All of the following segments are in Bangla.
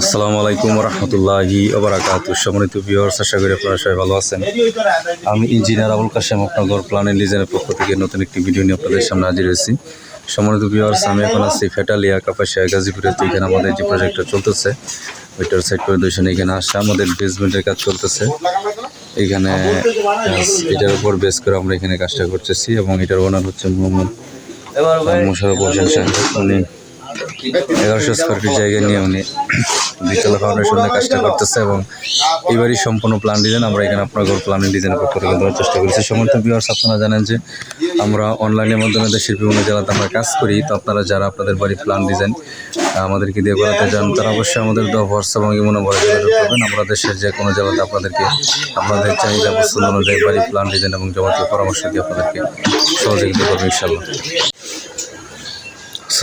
আসসালামু আলাইকুম রহমতুল্লাহি ওবরাকাত সম্মানিত ভিউয়ার্স আশা করি আপনারা সবাই ভালো আছেন। আমি ইঞ্জিনিয়ার আবুল কাশেম আপনার প্ল্যান ডিজাইনের পক্ষ থেকে নতুন একটি ভিডিও নিয়ে আপনাদের সামনে হাজির হয়েছি। সম্মানিত আমি এখন ফেটালিয়া তো এখানে আমাদের যে প্রজেক্টটা চলতেছে, ওইটার সাইড এখানে আসা। আমাদের বেসমেন্টের কাজ চলতেছে। এখানে এটার উপর বেস করে আমরা এখানে কাজটা করতেছি এবং এটার ওনার হচ্ছে মোহাম্মদ মোশারফ হোসেন এগারোশো স্কোয়ার ফিট জায়গা নিয়ে উনি দ্বিতলা ফাউন্ডেশনের কাজটা করতেছে এবং এবারই সম্পূর্ণ প্ল্যান ডিজাইন আমরা এখানে আপনার ঘর প্ল্যানিং ডিজাইন পক্ষ থেকে দেওয়ার চেষ্টা করেছি। সমর্থ ভিউয়ার্স আপনারা জানেন যে আমরা অনলাইনের মাধ্যমে দেশের বিভিন্ন জেলাতে আমরা কাজ করি। তো আপনারা যারা আপনাদের বাড়ির প্ল্যান ডিজাইন আমাদেরকে দিয়ে করাতে চান, তারা অবশ্যই আমাদের দেওয়া হোয়াটসঅ্যাপ এবং ইমো নম্বরে যোগাযোগ করবেন। আমরা দেশের যে কোনো জেলাতে আপনাদেরকে, আপনাদের চাহিদা, পছন্দ অনুযায়ী বাড়ি প্ল্যান ডিজাইন এবং যাবতীয় পরামর্শ দিয়ে আপনাদেরকে সহযোগিতা করব ইনশাল্লাহ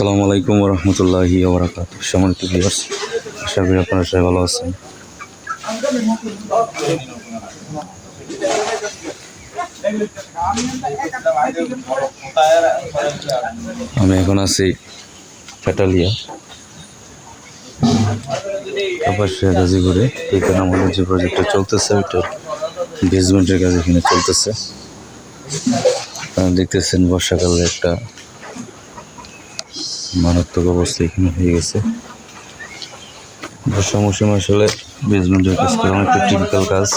আসসালামু আলাইকুম রহমতুল্লাহি ওবরাকাত। সম্মানিত ভিউয়ার্স আশা করি আপনারা সবাই ভালো আছেন। আমি এখন আছি ফেটালিয়া কাপাসিয়া গাজীপুরে। এখানে আমাদের যে প্রজেক্টটা চলতেছে ওইটার বেসমেন্টের কাজ এখানে চলতেছে। দেখতেছেন বর্ষাকালে একটা মারাত্মক অবস্থা এখানে হয়ে গেছে। বর্ষা মৌসুমে আসলে বেসমেন্টের কাজ করা টিপিক্যাল কাজ।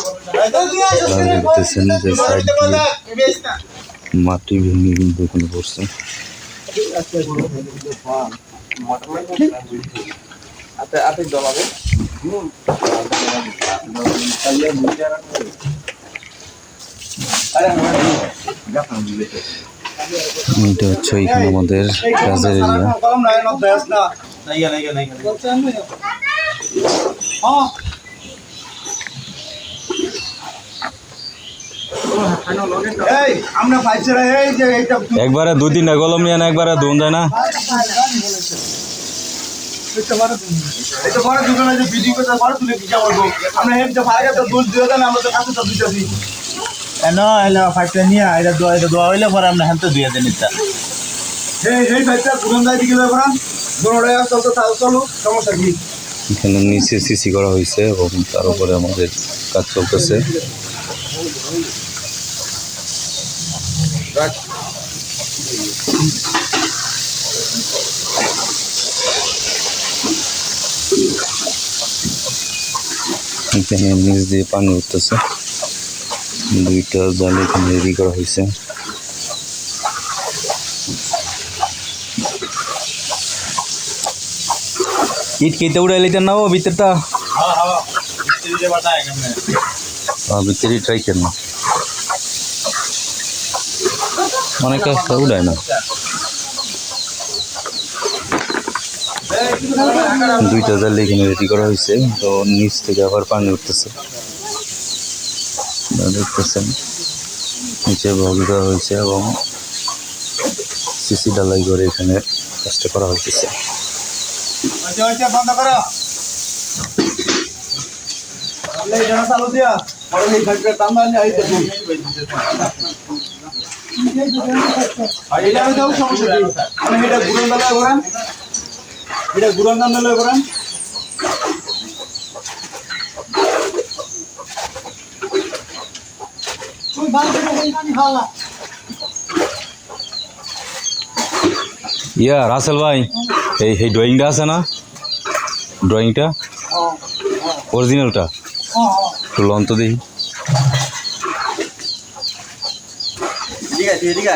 দেখতেছেন যে সাইড দিয়ে মাটি ভেঙে কিন্তু এখানে পড়ছে। এটা হচ্ছে এখানে আমাদের কাজের এরিয়া এই আমরা পাইছিরা এই যে এইটা একবারে দুই তিনটা গলম নিয়ে না একবারে ধুন যায় না আমরা এলো ফাইটটা নিয়ে এটা দোয়া এটা দোয়া হইলে পরে আমরা দিয়ে দেন না এখানে নিচে সিসি করা হয়েছে এবং তার উপরে আমাদের কাজ চলতেছে। এখানে নিচ দিয়ে পানি উঠতেছে। দুইটা জাল এখানে রেডি করা হয়েছে। ইট কেটে উড়াইলে না ও ভিতরটা। ভিতরে ট্রাই কেন অনেক কাজটা উড়ায় না। দুইটা জাল এখানে রেডি করা হয়েছে। তো নিচ থেকে আবার পানি উঠতেছে। দেখতেছেন। নিচে ভগ দেওয়া হয়েছে এবং সিসি ডালাই করে এখানে কাজটা করা হইতেছে। করো চালু দিয়া এটা আমি দাও সমস্যা কি এটা গুড়ন দালে করেন এটা গুড়ন দাম দালে করেন ইয়া, রাসেল ভাই, এই এই ড্রয়িংটা আছে না? ড্রয়িংটা অরিজিনালটা একটু লন তো দেখি। ঠিক আছে ঠিক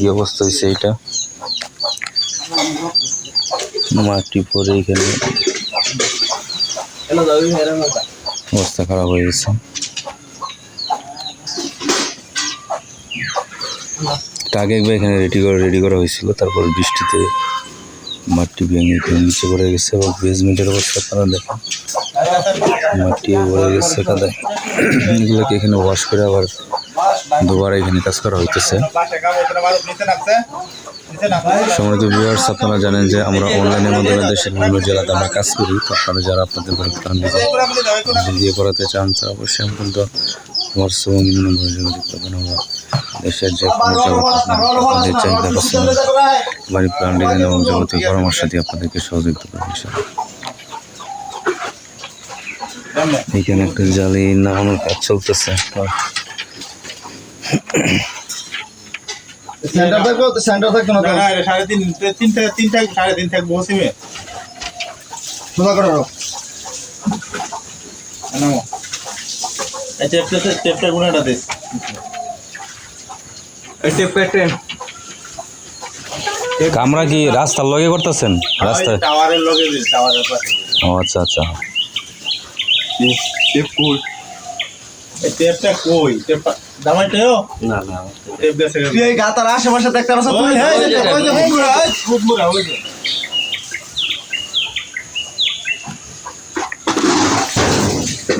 কি অবস্থা হয়েছে এটা মাটি পরে এখানে অবস্থা খারাপ হয়ে গেছে। আগে একবার এখানে রেডি করা রেডি করা হয়েছিল তারপর বৃষ্টিতে মাটি ভেঙে নিচে পড়ে গেছে এবং বেসমেন্টের অবস্থা আপনারা দেখেন। মাটি পড়ে গেছে কাদায়। এগুলোকে এখানে ওয়াশ করে আবার দুবার এখানে কাজ করা হইতেছে। সম্মানিত ভিউয়ার্স আপনারা জানেন যে আমরা অনলাইনের মাধ্যমে দেশের বিভিন্ন জেলাতে আমরা কাজ করি। তো আপনারা যারা আপনাদের প্ল্যান ডিজাইন দিয়ে করাতে চান তারা অবশ্যই পর্যন্ত আমার নম্বরে আমরা দেশের যে কোনো চাহিদা এবং যাবতীয় পরামর্শ দিয়ে আপনাদেরকে সহযোগিতা এখানে একটা জালি নামানোর কাজ চলতেছে। সেন্টার থাকবে তো সেন্টার থাকতো না সাড়ে তিন তিন থেকে তিন থেকে সাড়ে তিন থাকব সিমে সোজা করে রাখো নামো। এই টেপটা টেপটা গুণাটা দে। এই টেপ প্যাটার্ন আমরা কি রাস্তার লগে করতেছেন? রাস্তায়? টাওয়ারের লগে দিস টাওয়ারের পাশে। ও আচ্ছা আচ্ছা। টেপ এই টেপটা কই? টেপটা দামাইতেও না না টেপ দেশে তুই এই গাতার আশেপাশে দেখতে তুই হ্যাঁ ওই যে, ওই যে ওই যে।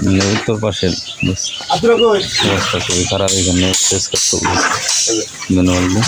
মানে উত্তর কই রাস্তা খুবই খারাপ এখানে শেষ করতে ধন্যবাদ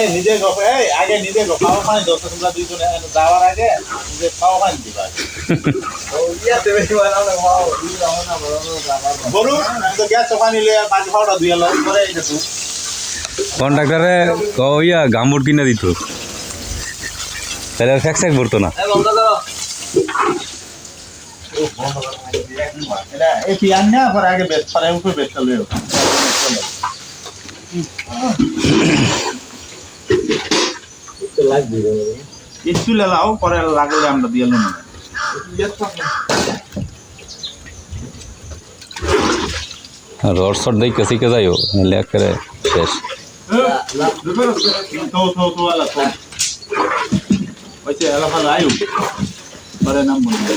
এই নিজে এই আগে নিজে গপ খাওয়া পানি দোস্ত তোমরা দুইজনে যাওয়ার আগে নিজে খাওয়া পানি দিবা ইয়া বলু তো গ্যাস পানি লিয়ে পাঁচ খাওয়াটা দুই এলো করে এই দেখো। কন্ট্রাক্টরে কইয়া গামবুট কিনে দিত। তাহলে ফ্যাক স্যাক পড়তো না এই বন্ধ করো এটা এই পিয়ান না পরে একটু লাও লাগলে আমরা দিয়ে নেব রড শট দেখে শিখে যাইও নাহলে একেবারে শেষ তো তো তো আলা তো ওইছে আলা ভালো আয়ু পরে নাম বলবে